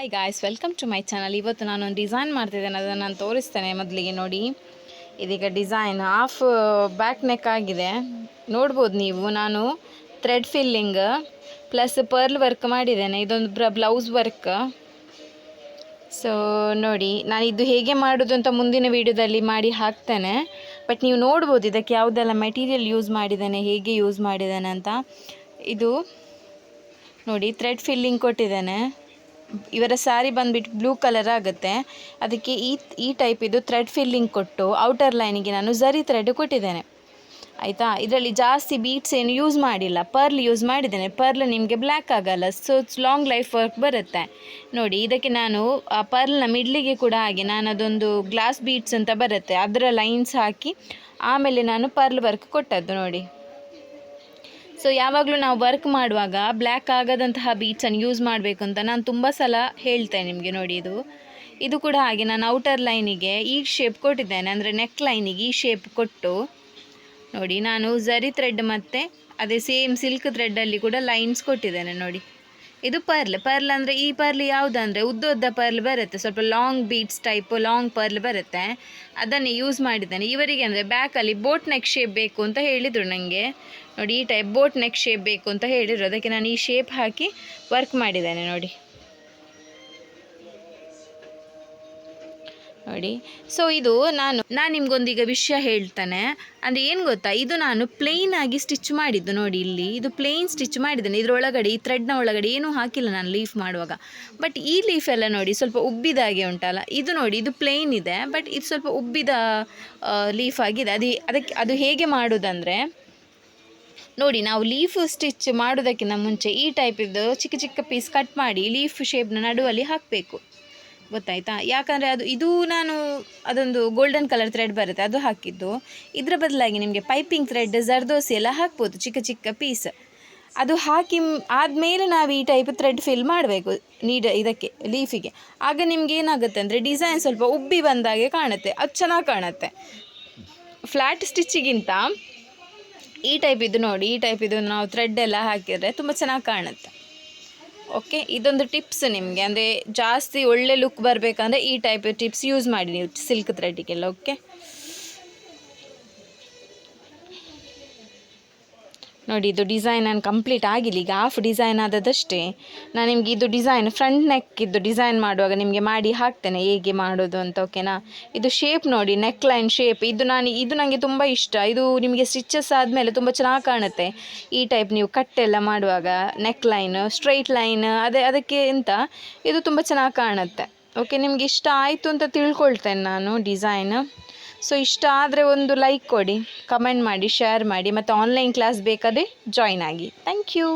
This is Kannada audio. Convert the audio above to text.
Hi guys welcome to my channel ಇವತ್ತು ನಾನು ಒಂದು ಡಿಸೈನ್ ಮಾಡ್ತಿದ್ದೇನೆ. ಅದನ್ನು ನಾನು ತೋರಿಸ್ತೇನೆ ಮೊದಲಿಗೆ ನೋಡಿ. ಇದೀಗ ಡಿಸೈನ್ ಹಾಫ್ ಬ್ಯಾಕ್ ನೆಕ್ ಆಗಿದೆ. ನೋಡ್ಬೋದು ನೀವು, ನಾನು thread filling plus pearl work ಮಾಡಿದ್ದೇನೆ. ಇದೊಂದು ಬ್ಲೌಸ್ ವರ್ಕ್ ಸೊ ನೋಡಿ, ನಾನು ಇದು ಹೇಗೆ ಮಾಡೋದು ಅಂತ ಮುಂದಿನ ವೀಡಿಯೋದಲ್ಲಿ ಮಾಡಿ ಹಾಕ್ತೇನೆ. ಬಟ್ ನೀವು ನೋಡ್ಬೋದು ಇದಕ್ಕೆ ಯಾವುದೆಲ್ಲ ಮೆಟೀರಿಯಲ್ ಯೂಸ್ ಮಾಡಿದ್ದೇನೆ, ಹೇಗೆ ಯೂಸ್ ಮಾಡಿದ್ದೇನೆ ಅಂತ. ಇದು ನೋಡಿ ಥ್ರೆಡ್ ಫಿಲ್ಲಿಂಗ್ ಕೊಟ್ಟಿದ್ದೇನೆ. ಇವರ ಸ್ಯಾರಿ ಬಂದುಬಿಟ್ಟು ಬ್ಲೂ ಕಲರ್ ಆಗುತ್ತೆ. ಅದಕ್ಕೆ ಈ ಈ ಟೈಪ್ ಇದು ಥ್ರೆಡ್ ಫಿಲ್ಲಿಂಗ್ ಕೊಟ್ಟು ಔಟರ್ ಲೈನಿಗೆ ನಾನು ಝರಿ ಥ್ರೆಡ್ ಕೊಟ್ಟಿದ್ದೇನೆ. ಆಯಿತಾ? ಇದರಲ್ಲಿ ಜಾಸ್ತಿ ಬೀಟ್ಸ್ ಏನು ಯೂಸ್ ಮಾಡಿಲ್ಲ. ಪರ್ಲ್ ಯೂಸ್ ಮಾಡಿದ್ದೇನೆ. ಪರ್ಲ್ ನಿಮಗೆ ಬ್ಲ್ಯಾಕ್ ಆಗಲ್ಲ. ಸೊ ಲಾಂಗ್ ಲೈಫ್ ವರ್ಕ್ ಬರುತ್ತೆ. ನೋಡಿ, ಇದಕ್ಕೆ ನಾನು, ಆ ಪರ್ಲ್ನ ಮಿಡ್ಲಿಗೆ ಕೂಡ ಹಾಗೆ ನಾನು ಅದೊಂದು ಗ್ಲಾಸ್ ಬೀಟ್ಸ್ ಅಂತ ಬರುತ್ತೆ. ಅದರ ಲೈನ್ಸ್ ಹಾಕಿ ಆಮೇಲೆ ನಾನು ಪರ್ಲ್ ವರ್ಕ್ ಕೊಟ್ಟದ್ದು ನೋಡಿ. ಸೊ ಯಾವಾಗಲೂ ನಾವು ವರ್ಕ್ ಮಾಡುವಾಗ ಬ್ಲ್ಯಾಕ್ ಆಗದಂತಹ ಬೀಚನ್ನು ಯೂಸ್ ಮಾಡಬೇಕು ಅಂತ ನಾನು ತುಂಬ ಸಲ ಹೇಳ್ತೇನೆ ನಿಮಗೆ ನೋಡಿ ಇದು. ಇದು ಕೂಡ ಹಾಗೆ ನಾನು ಔಟರ್ ಲೈನಿಗೆ ಈ ಶೇಪ್ ಕೊಟ್ಟಿದ್ದೇನೆ, ಅಂದರೆ ನೆಕ್ ಲೈನಿಗೆ ಈ ಶೇಪ್ ಕೊಟ್ಟು ನೋಡಿ, ನಾನು ಝರಿ ಥ್ರೆಡ್ ಮತ್ತು ಅದೇ ಸೇಮ್ ಸಿಲ್ಕ್ ಥ್ರೆಡ್ಡಲ್ಲಿ ಕೂಡ ಲೈನ್ಸ್ ಕೊಟ್ಟಿದ್ದೇನೆ ನೋಡಿ. ಇದು ಪರ್ಲ್ ಪರ್ಲ್ ಅಂದರೆ ಈ ಪರ್ಲ್ ಯಾವುದಂದ್ರೆ ಉದ್ದ ಉದ್ದ ಪರ್ಲ್ ಬರುತ್ತೆ, ಸ್ವಲ್ಪ long beads type long pearl ಬರುತ್ತೆ. ಅದನ್ನೇ ಯೂಸ್ ಮಾಡಿದ್ದೇನೆ. ಇವರಿಗೆ ಅಂದರೆ ಬ್ಯಾಕಲ್ಲಿ ಬೋಟ್ ನೆಕ್ ಶೇಪ್ ಬೇಕು ಅಂತ ಹೇಳಿದರು ನನಗೆ ನೋಡಿ ಈ ಟೈಪ್ ಬೋಟ್ ನೆಕ್ ಶೇಪ್ ಬೇಕು ಅಂತ ಹೇಳಿದರು. ಅದಕ್ಕೆ ನಾನು ಈ ಶೇಪ್ ಹಾಕಿ ವರ್ಕ್ ಮಾಡಿದ್ದೇನೆ ನೋಡಿ. ನೋಡಿ. ಸೊ ಇದು ನಾನು ನಾನು ನಿಮ್ಗೊಂದೀಗ ವಿಷಯ ಹೇಳ್ತಾನೆ. ಅಂದರೆ ಏನು ಗೊತ್ತಾ? ಇದು ನಾನು ಪ್ಲೇನ್ ಆಗಿ ಸ್ಟಿಚ್ ಮಾಡಿದ್ದು ನೋಡಿ ಇಲ್ಲಿ. ಇದು ಪ್ಲೇನ್ ಸ್ಟಿಚ್ ಮಾಡಿದ್ದೇನೆ. ಇದರೊಳಗಡೆ, ಈ ಥ್ರೆಡ್ನ ಒಳಗಡೆ ಏನೂ ಹಾಕಿಲ್ಲ ನಾನು ಲೀಫ್ ಮಾಡುವಾಗ. ಬಟ್ ಈ ಲೀಫ್ ಎಲ್ಲ ನೋಡಿ, ಸ್ವಲ್ಪ ಉಬ್ಬಿದಾಗೆ ಉಂಟಲ್ಲ? ಇದು ನೋಡಿ, ಇದು ಪ್ಲೇನ್ ಇದೆ. ಬಟ್ ಇದು ಸ್ವಲ್ಪ ಉಬ್ಬಿದ ಲೀಫ್ ಆಗಿದೆ. ಅದು, ಅದಕ್ಕೆ ಅದು ಹೇಗೆ ಮಾಡೋದಂದರೆ, ನೋಡಿ, ನಾವು ಲೀಫ್ ಸ್ಟಿಚ್ ಮಾಡೋದಕ್ಕಿಂತ ಮುಂಚೆ ಈ ಟೈಪಿದ್ದು ಚಿಕ್ಕ ಚಿಕ್ಕ ಪೀಸ್ ಕಟ್ ಮಾಡಿ ಲೀಫ್ ಶೇಪ್ನ ನಡುವಲ್ಲಿ ಹಾಕಬೇಕು. ಗೊತ್ತಾಯ್ತಾ? ಯಾಕಂದರೆ ಅದು, ಇದು ನಾನು ಅದೊಂದು ಗೋಲ್ಡನ್ ಕಲರ್ ಥ್ರೆಡ್ ಬರುತ್ತೆ, ಅದು ಹಾಕಿದ್ದು. ಇದರ ಬದಲಾಗಿ ನಿಮಗೆ ಪೈಪಿಂಗ್ ಥ್ರೆಡ್ ಜರ್ದೋಸಿ ಎಲ್ಲ ಹಾಕ್ಬೋದು, ಚಿಕ್ಕ ಚಿಕ್ಕ ಪೀಸ್ ಅದು ಹಾಕಿ ಆದಮೇಲೆ ನಾವು ಈ ಟೈಪ್ ಥ್ರೆಡ್ ಫಿಲ್ ಮಾಡಬೇಕು, ನೀಡ, ಇದಕ್ಕೆ ಲೀಫಿಗೆ ಆಗ ನಿಮ್ಗೆ ಏನಾಗುತ್ತೆ ಅಂದರೆ ಡಿಸೈನ್ ಸ್ವಲ್ಪ ಉಬ್ಬಿ ಬಂದಾಗೆ ಕಾಣುತ್ತೆ, ಅದು ಚೆನ್ನಾಗಿ ಕಾಣುತ್ತೆ. ಫ್ಲ್ಯಾಟ್ ಸ್ಟಿಚ್ಚಿಗಿಂತ ಈ ಟೈಪ್ ಇದು ನೋಡಿ, ಈ ಟೈಪ್ ಇದು ನಾವು ಥ್ರೆಡ್ ಎಲ್ಲ ಹಾಕಿದರೆ ತುಂಬ ಚೆನ್ನಾಗಿ ಕಾಣುತ್ತೆ. ಓಕೆ, ಇದೊಂದು ಟಿಪ್ಸ್ ನಿಮಗೆ. ಅಂದರೆ ಜಾಸ್ತಿ ಒಳ್ಳೆ ಲುಕ್ ಬರಬೇಕಂದ್ರೆ ಈ ಟೈಪ್ ಟಿಪ್ಸ್ ಯೂಸ್ ಮಾಡಿ ನೀವು ಸಿಲ್ಕ್ ಥ್ರೆಡ್ಡಿಗೆಲ್ಲ ಓಕೆ ನೋಡಿ, ಇದು ಡಿಸೈನ್ ನಾನು ಕಂಪ್ಲೀಟ್ ಆಗಿಲ್ಲ. ಈಗ ಹಾಫ್ ಡಿಸೈನ್ ಆದದಷ್ಟೇ. ನಾನು ನಿಮಗೆ ಇದು ಡಿಸೈನ್ ಫ್ರಂಟ್ ನೆಕ್ ಇದು ಡಿಸೈನ್ ಮಾಡುವಾಗ ನಿಮಗೆ ಮಾಡಿ ಹಾಕ್ತೇನೆ. ಹೇಗೆ ಮಾಡೋದು ಅಂತ ಓಕೆನಾ ಇದು ಶೇಪ್ ನೋಡಿ ನೆಕ್ ಲೈನ್ ಶೇಪ್ ಇದು ನಾನು, ಇದು ನನಗೆ ತುಂಬ ಇಷ್ಟ. ಇದು ನಿಮಗೆ ಸ್ಟಿಚಸ್ ಆದಮೇಲೆ ತುಂಬ ಚೆನ್ನಾಗಿ ಕಾಣುತ್ತೆ. ಈ ಟೈಪ್ ನೀವು ಕಟ್ಟೆಲ್ಲ ಮಾಡುವಾಗ ನೆಕ್ ಲೈನ್ ಸ್ಟ್ರೈಟ್ ಲೈನ್ ಅದೇ, ಅದಕ್ಕೆ ಎಂತ? ಇದು ತುಂಬ ಚೆನ್ನಾಗಿ ಕಾಣುತ್ತೆ. ಓಕೆ ನಿಮಗೆ ಇಷ್ಟ ಆಯಿತು ಅಂತ ತಿಳ್ಕೊಳ್ತೇನೆ ನಾನು ಡಿಸೈನ್ ಸೊ ಇಷ್ಟ ಆದರೆ ಒಂದು ಲೈಕ್ ಕೊಡಿ ಕಮೆಂಟ್ ಮಾಡಿ ಶೇರ್ ಮಾಡಿ, ಮತ್ತು ಆನ್ಲೈನ್ ಕ್ಲಾಸ್ ಬೇಕಾದರೆ ಜಾಯ್ನ್ ಆಗಿ. Thank you